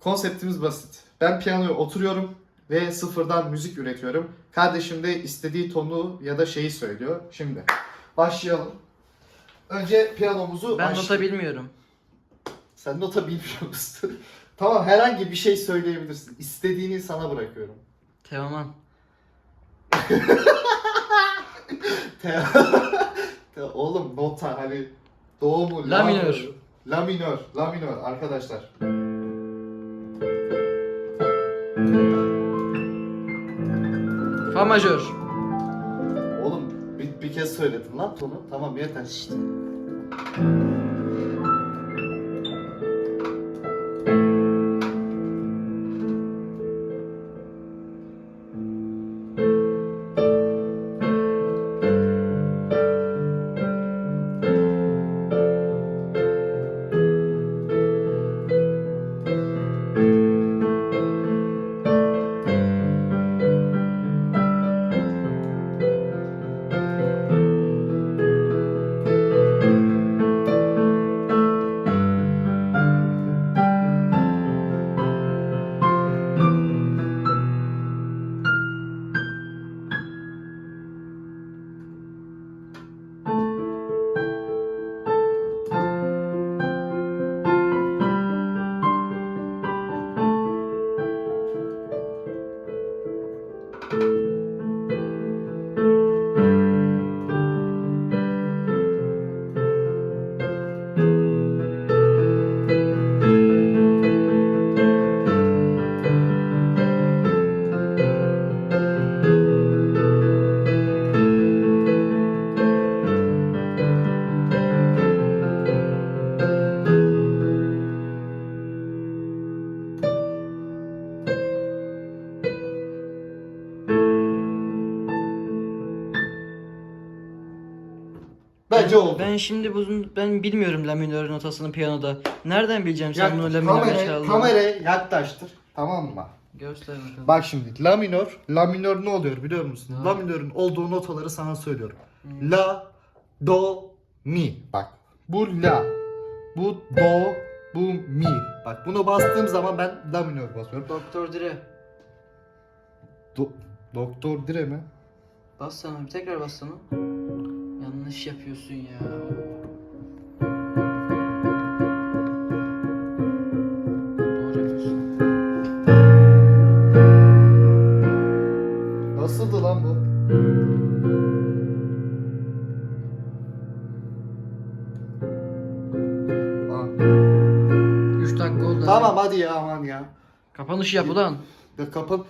Konseptimiz basit. Ben piyanoya oturuyorum ve sıfırdan müzik üretiyorum. Kardeşim de istediği tonu ya da şeyi söylüyor. Şimdi başlayalım. Önce piyanomuzu Ben nota bilmiyorum. Sen nota bilmiyor musun? tamam herhangi bir şey söyleyebilirsin. İstediğini sana bırakıyorum. Teoman. Te- Te- Oğlum nota hani doğumu La minör. La minör. La minör arkadaşlar. Fa majör. Oğlum bir, bir kez söyledin lan tonu. Tamam yeter. İşte. Bence oldu. Ben şimdi bunun ben bilmiyorum la minör notasını piyanoda. Nereden bileceğim sen Yak- bunu la minörle kamerayı, kamerayı yaklaştır. Tamam mı? Göster bakalım. Bak şimdi la minör. La minör ne oluyor biliyor musun? Ne? La minörün olduğu notaları sana söylüyorum. La, do, mi. Bak bu la. Bu do, bu mi. Bak bunu bastığım zaman ben la minör basıyorum. Doktor Dire. Do- Doktor Dire mi? Bas bir tekrar bas sana. Yanlış yapıyorsun ya. Doğru yapıyorsun. Nasıldı lan bu? Aa, 3 dakika oldu. Tamam hadi ya aman ya. Kapanış yap ulan. Ya kapan...